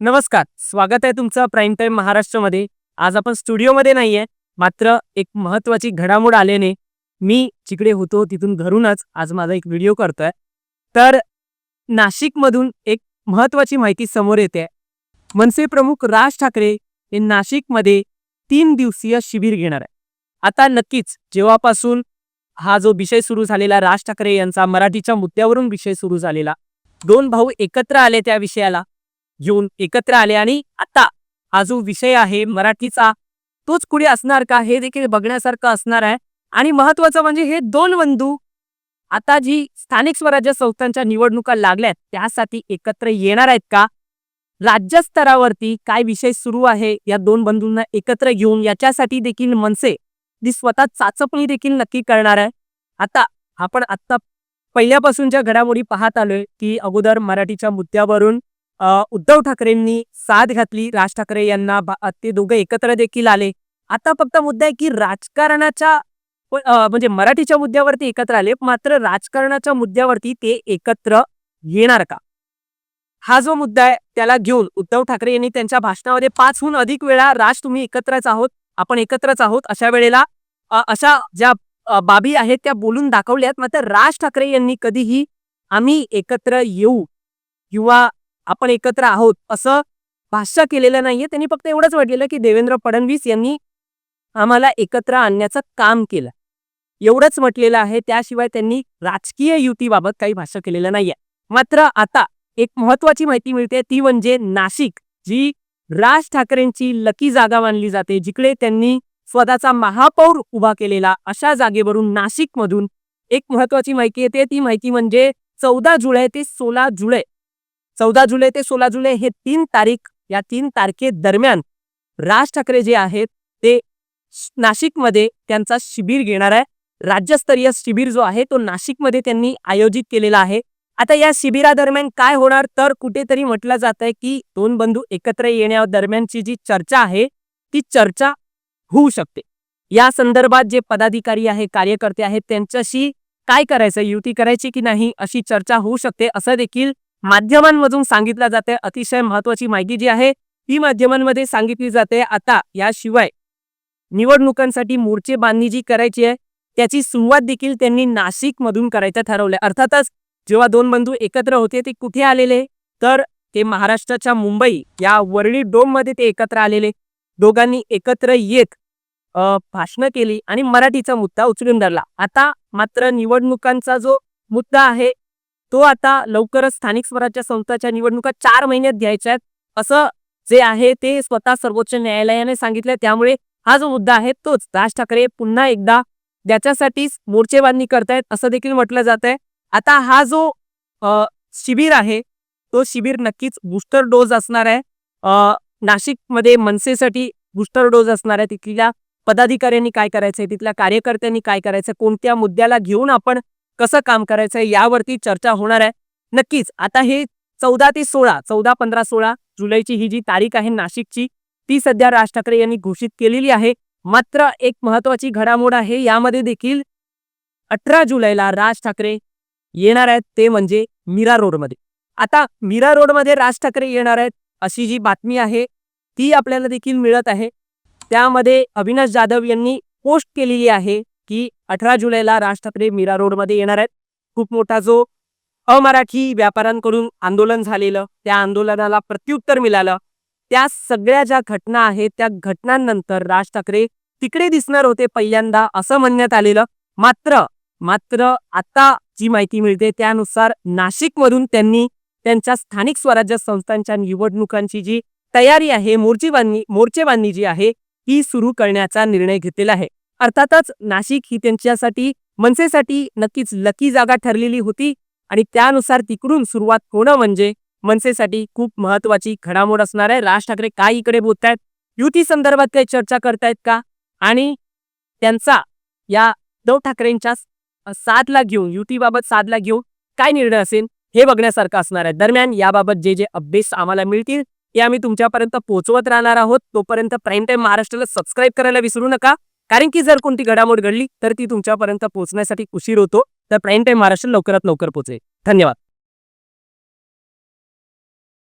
नमस्कार स्वागत आहे तुमचं प्राईम टाईम महाराष्ट्रामध्ये. आज आपण स्टुडिओमध्ये नाहीये मात्र एक महत्त्वाची घडामोड आल्याने मी जिकडे होतो तिथून घरूनच आज माझा एक व्हिडिओ करतोय. तर नाशिकमधून एक महत्त्वाची माहिती समोर येते. मनसे प्रमुख राज ठाकरे हे नाशिकमध्ये तीन दिवसीय शिबिर घेणार आहे आता नक्कीच जेव्हापासून हा जो विषय सुरू झालेला राज ठाकरे यांचा मराठीच्या मुद्द्यावरून विषय सुरू झालेला दोन भाऊ एकत्र आले त्या विषयाला घेऊन एकत्र आले आणि आता हा जो विषय आहे मराठीचा तोच कुठे असणार का? हे देखील बघण्यासारखं असणार आहे. आणि महत्वाचं म्हणजे हे दोन बंधू आता जी स्थानिक स्वराज्य संस्थांच्या निवडणुका लागल्यात त्यासाठी एकत्र येणार आहेत का? राज्यस्तरावरती काय विषय सुरू आहे? या दोन बंधूंना एकत्र घेऊन याच्यासाठी देखील मनसे जी स्वतः चाचपणी देखील नक्की करणार आहे. आता आपण आत्ता पहिल्यापासूनच्या घडामोडी पाहत आलोय की अगोदर मराठीच्या मुद्द्यावरून उद्धव ठाकरेंनी साथ घातली. राज ठाकरे यांना ते दोघं एकत्र देखील आले. आता फक्त मुद्दा आहे की राजकारणाच्या म्हणजे मराठीच्या मुद्द्यावरती एकत्र आले. मात्र राजकारणाच्या मुद्द्यावरती ते एकत्र येणार का? हा जो मुद्दा आहे त्याला घेऊन उद्धव ठाकरे यांनी त्यांच्या भाषणामध्ये पाचहून अधिक वेळा राज तुम्ही एकत्रच आहोत आपण एकत्रच आहोत अशा वेळेला अशा ज्या बाबी आहेत त्या बोलून दाखवल्यात. मात्र राज ठाकरे यांनी कधीही आम्ही एकत्र येऊ किंवा आपण एकत्र आहोत असं भाष्य केलेलं नाहीये. त्यांनी फक्त एवढंच म्हटलेलं की देवेंद्र फडणवीस यांनी आम्हाला एकत्र आणण्याचं काम केलं. एवढंच म्हटलेलं आहे. त्याशिवाय त्यांनी राजकीय युतीबाबत काही भाष्य केलेलं नाहीये. मात्र आता एक महत्वाची माहिती मिळते. ती म्हणजे नाशिक जी राज ठाकरेंची लकी जागा मानली जाते जिकडे त्यांनी स्वतःचा महापौर उभा केलेला अशा जागेवरून नाशिकमधून एक महत्वाची माहिती येते. ती माहिती म्हणजे चौदा जुलै ते सोळा जुलै चौदा जुलै ते सोळा जुलै हे तीन तारीख या तीन तारखे दरम्यान राज ठाकरे जे आहेत ते नाशिकमध्ये त्यांचा शिबिर घेणार आहे. राज्यस्तरीय शिबिर जो आहे तो नाशिकमध्ये त्यांनी आयोजित केलेला आहे. आता या शिबिरादरम्यान काय होणार तर कुठेतरी म्हटलं जात आहे की दोन बंधू एकत्र येण्या दरम्यानची जी चर्चा आहे ती चर्चा होऊ शकते. या संदर्भात जे पदाधिकारी आहे कार्यकर्ते आहेत त्यांच्याशी काय करायचं युती करायची की नाही अशी चर्चा होऊ शकते असं देखील माध्यमांमधून सांगितलं जाते. अतिशय महत्वाची माहिती जी आहे ती माध्यमांमध्ये सांगितली जाते. आता याशिवाय निवडणुकांसाठी मोर्चे बांधणी जी करायची आहे त्याची सुरुवात देखील त्यांनी नाशिकमधून करायचं ठरवलं अर्थातच जेव्हा दोन बंधू एकत्र होते ते कुठे आलेले? तर ते महाराष्ट्राच्या मुंबई या वरळी डोममध्ये ते एकत्र आलेले. दोघांनी एकत्र येत भाषणं केली आणि मराठीचा मुद्दा उचलून धरला. आता मात्र निवडणुकांचा जो मुद्दा आहे तो आता लवकरच स्थानिक स्वराज्य संस्थाच्या निवडणुका चार महिन्यात घ्यायच्या आहेत. असं जे आहे ते स्वतः सर्वोच्च न्यायालयाने सांगितलं त्यामुळे हा जो मुद्दा आहे तोच. राज ठाकरे पुन्हा एकदा त्याच्यासाठीच मोर्चेबांधणी करतायत असं देखील म्हटलं जात आहे आता हा जो अ, शिबिर आहे तो शिबिर नक्कीच बूस्टर डोस असणार आहे. नाशिकमध्ये मनसेसाठी बूस्टर डोस असणार आहे. तिथल्या पदाधिकाऱ्यांनी काय करायचंय तिथल्या कार्यकर्त्यांनी काय करायचं कोणत्या मुद्द्याला घेऊन आपण कसं काम करायचंय यावरती चर्चा होणार आहे. नक्कीच आता हे चौदा ते सोळा चौदा पंधरा सोळा जुलैची ही जी तारीख आहे नाशिकची ती सध्या राज ठाकरे यांनी घोषित केलेली आहे. मात्र एक महत्वाची घडामोड आहे यामध्ये देखील अठरा जुलैला राज ठाकरे येणार आहेत ते म्हणजे मीरा रोडमध्ये. आता मीरा रोडमध्ये राज ठाकरे येणार आहेत अशी जी बातमी आहे ती आपल्याला देखील मिळत आहे. त्यामध्ये अविनाश जाधव यांनी पोस्ट केलेली आहे की अठरा जुलैला राज ठाकरे मीरा रोडमध्ये येणार आहेत. खूप मोठा जो अमराठी व्यापाऱ्यांकडून आंदोलन झालेलं त्या आंदोलनाला प्रत्युत्तर मिळालं. त्या सगळ्या ज्या घटना आहेत त्या घटनांनंतर राज ठाकरे तिकडे दिसणार होते पहिल्यांदा असं म्हणण्यात आलेलं. मात्र मात्र आता जी माहिती मिळते त्यानुसार नाशिकमधून त्यांनी त्यांच्या स्थानिक स्वराज्य संस्थांच्या निवडणुकांची जी तयारी आहे मोर्चेबांधणी मोर्चेबांधणी जी आहे ती सुरू करण्याचा निर्णय घेतलेला आहे. अर्थातच नाशिक ही त्यांच्यासाठी मनसेसाठी नक्कीच लकी जागा ठरलेली होती आणि त्यानुसार तिकडून सुरुवात होणं म्हणजे मनसेसाठी खूप महत्वाची घडामोड असणार आहे. राज ठाकरे काय इकडे बोलतायत? युती संदर्भात काही चर्चा करतायत का? आणि त्यांचा या उद्धव ठाकरेंच्या साधला साथला घेऊन युतीबाबत साधला घेऊन काय निर्णय असेल हे बघण्यासारखं असणार आहे. दरम्यान याबाबत जे जे अपडेट्स आम्हाला मिळतील ते आम्ही तुमच्यापर्यंत पोहोचवत राहणार आहोत. तोपर्यंत प्राईम टाईम महाराष्ट्राला सबस्क्राईब करायला विसरू नका. कारण की जर कोणती घडामोड घडली तर ती तुमच्यापर्यंत पोहोचण्यासाठी उशीर होतो. तर प्राईम टाईम महाराष्ट्र लवकरात लवकर पोहोचेल. धन्यवाद.